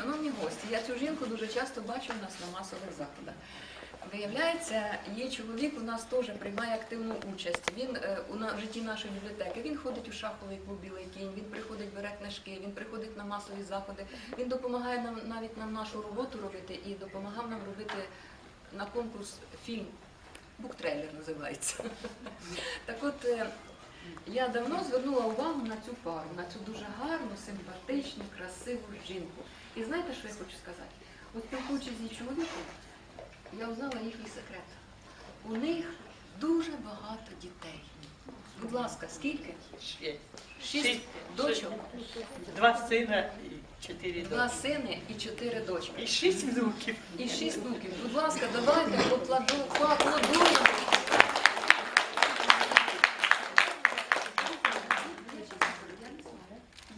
шановні гості, я цю жінку дуже часто бачу у нас на масових заходах. Виявляється, її чоловік у нас теж приймає активну участь. Він е, у на- в житті нашої бібліотеки. Він ходить у шаховий клуб Білий кінь, він приходить, бере книжки, він приходить на масові заходи. Він допомагає нам навіть нам нашу роботу робити і допомагав нам робити на конкурс фільм. Буктрейлер називається. Так от е, я давно звернула увагу на цю пару, на цю дуже гарну, симпатичну, красиву жінку. І знаєте, що я хочу сказати? От спілкуючись з її чоловіком, я узнала їхній секрет. У них дуже багато дітей. Будь ласка, скільки? Шість. Шість дочок, Два сина і чотири два дочки. сини і чотири дочки. І шість внуків. І шість внуків. Будь ласка, давайте поаплодуємо.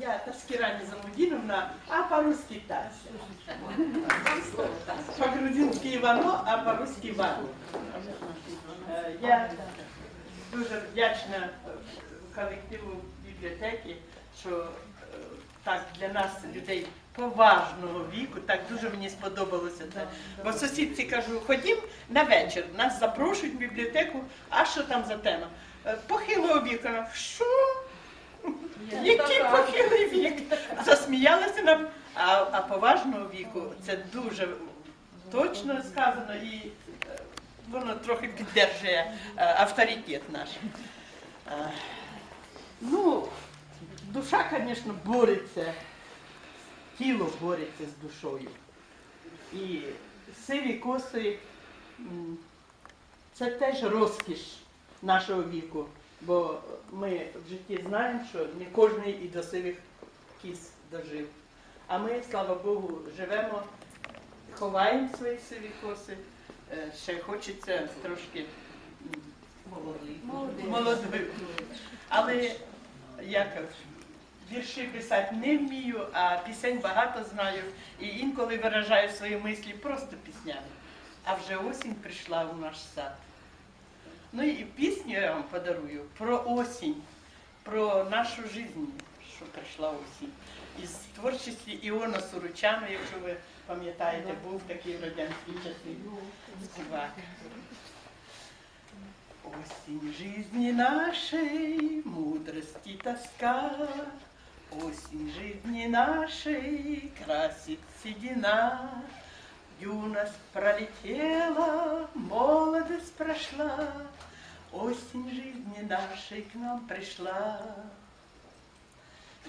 Я Таскира Низамудиновна, а по-русски Тася. По-грузинськи Івано, а по-русски Іван. Е, Я дуже вдячна е, колективу бібліотеки, що е, так для нас, людей поважного віку, так дуже мені сподобалося це. Бо сусідці кажу, ходім на вечір, нас запрошують в бібліотеку, а що там за тема? Похилого віку. Що? Який похилий вік? Засміялися нам, а, а поважного віку це дуже точно сказано і е, воно трохи підтримує е, авторитет наш. Е, Ну, душа, звісно, бореться, тіло бореться з душою. І сиві коси це теж розкіш нашого віку. Бо ми в житті знаємо, що не кожен і до сивих кіс дожив. А ми, слава Богу, живемо, ховаємо свої сиві коси. Е, Ще хочеться трошки молодий. Але я кажу, вірші писати не вмію, а пісень багато знаю. І інколи виражаю свої мислі просто піснями. А вже осінь прийшла у наш сад. Ну і пісню я вам подарую про осінь, про нашу життя, що прийшла осінь. Із творчості Іона Суручана, якщо ви пам'ятаєте, був такий в радянські часи співак. Осень жизни нашей, мудрости тоска, Осень жизни нашей, красит седина. Юность пролетела, молодость прошла, Осень жизни нашей к нам пришла.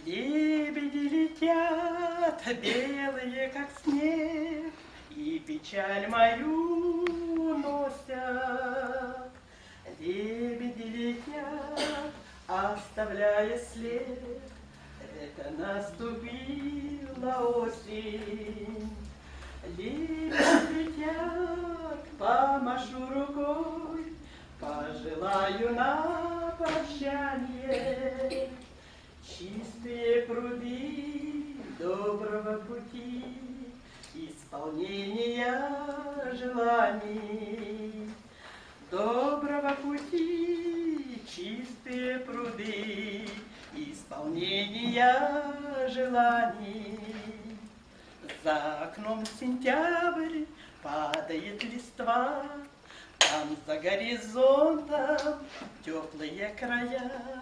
Лебеди летят, белые, как снег, И печаль мою носят. Лебеди летят, оставляя след, Это наступила осень. Лебеди летят, помашу рукой, Пожелаю на прощание Чистые пруды доброго пути, Исполнения желаний. Доброго пути, чистые пруды, Исполнения желаний. За окном сентябрь падает листва, Там за горизонтом теплые края,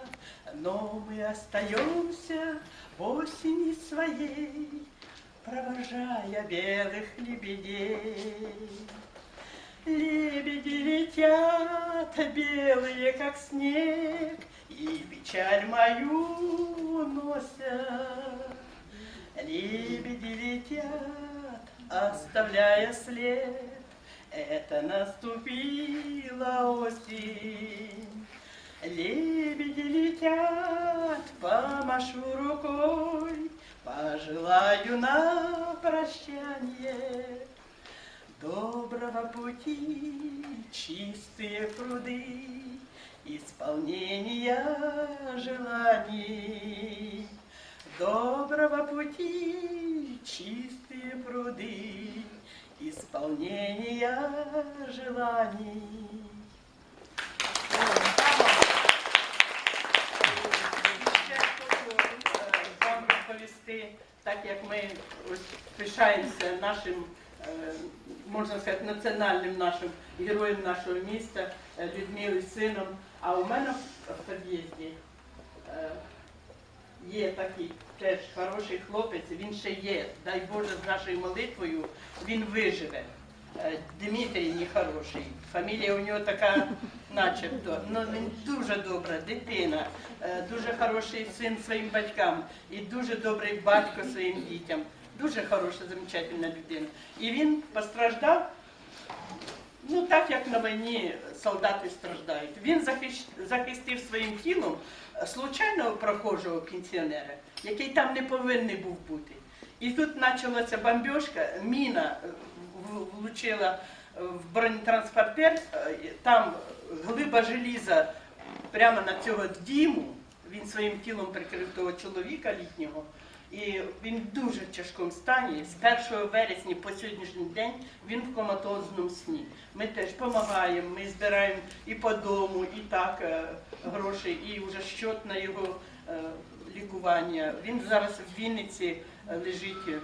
Но мы остаемся в осени своей, Провожая белых лебедей. Лебеди летят, белые, как снег, И печаль мою носят. Лебеди летят, оставляя след, Это наступила осень. Лебеди летят, помашу рукой, Пожелаю на прощание Доброго пути, чистые пруды, Исполнения желаний. Доброго пути, чистые пруды, Исполнения желаний. Вам розповісти так як ми пишаємося нашим, е, можна сказати, національним нашим героєм нашого міста, е, Людмилою сином. А у мене в під'їзді е, є такий теж хороший хлопець, він ще є, дай Боже, з нашою молитвою він виживе. Е, Дмитрій нехороший. Фамілія у нього така, начебто. Ну він дуже добра дитина, е, дуже хороший син своїм батькам і дуже добрий батько своїм дітям. Дуже хороша, замечательна людина. І він постраждав. Ну, так як на війні солдати страждають. Він захистив своїм тілом е, случайного прохожого пенсіонера, який там не повинен був бути. І тут почалася бомбіжка, міна е, влучила е, в бронетранспортер, там глиба желіза прямо на цього діму. Він своїм тілом прикрив того чоловіка літнього. І він в дуже тяжкому стані. З 1 вересня по сьогоднішній день він в коматозному сні. Ми теж допомагаємо, ми збираємо і по дому, і так е, гроші, і вже щот на його е, лікування. Він зараз в Вінниці е, лежить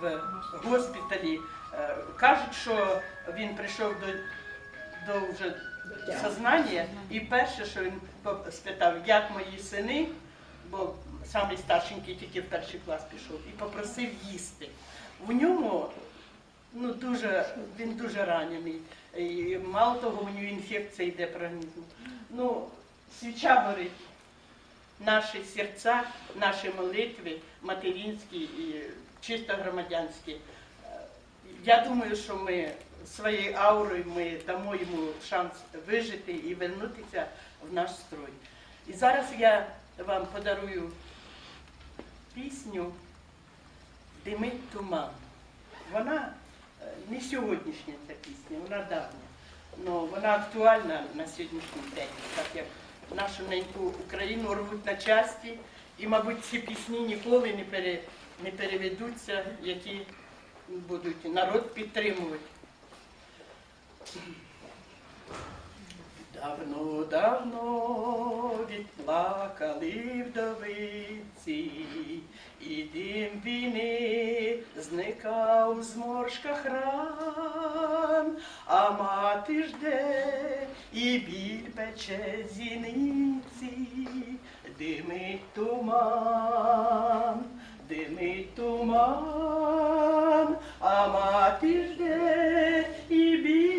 в госпіталі. Кажуть, що він прийшов до, до вже сознання, і перше, що він спитав, як мої сини, бо самий старшенький тільки в перший клас пішов, і попросив їсти. В ньому ну, дуже, він дуже ранений. І мало того, у нього інфекція йде по організму. Ну, свіча горить. Наші серця, наші молитви, материнські і чисто громадянські. Я думаю, що ми своєю аурою ми дамо йому шанс вижити і вернутися в наш строй. І зараз я вам подарую пісню Димить туман. Вона е, не сьогоднішня ця пісня, вона давня. але вона актуальна на сьогоднішній день, так як нашу неньку Україну рвуть на часті, і, мабуть, ці пісні ніколи не, пере, не переведуться, які будуть народ підтримувати. Давно-давно відплакали вдовиці, і дим війни зникав у зморшках ран, а мати жде і біль пече зіниці, димить туман, димить туман, а мати жде і біль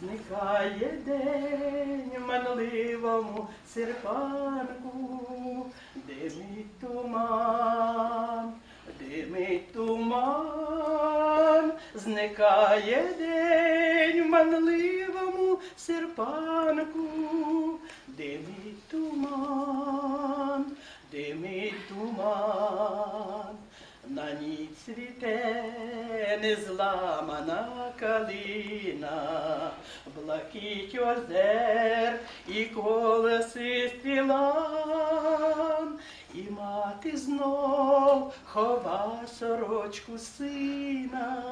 Зникає день в манливому серпанку, димить туман, димить туман, зникає день в манливому серпанку, димить туман, димить туман. На ніч світе незламана калина, блакить озер і колеси стрілан, і мати знов хова сорочку сина,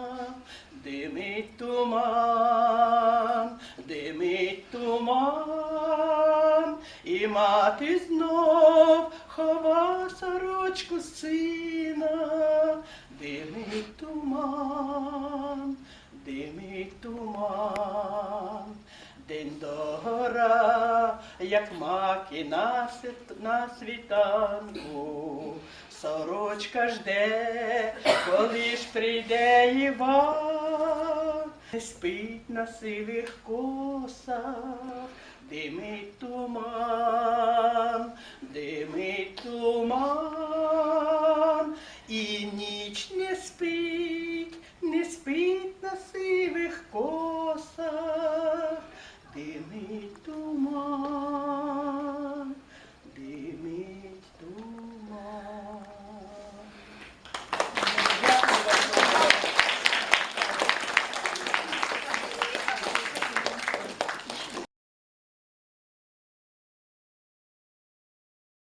димить туман, димить туман, і мати знов хова сорочку сина, як маки на, на світанку, сорочка жде, коли ж прийде Іван, не спить на сивих косах, димить туман, димить туман, і ніч не спить, не спить на сивих косах. димить туман.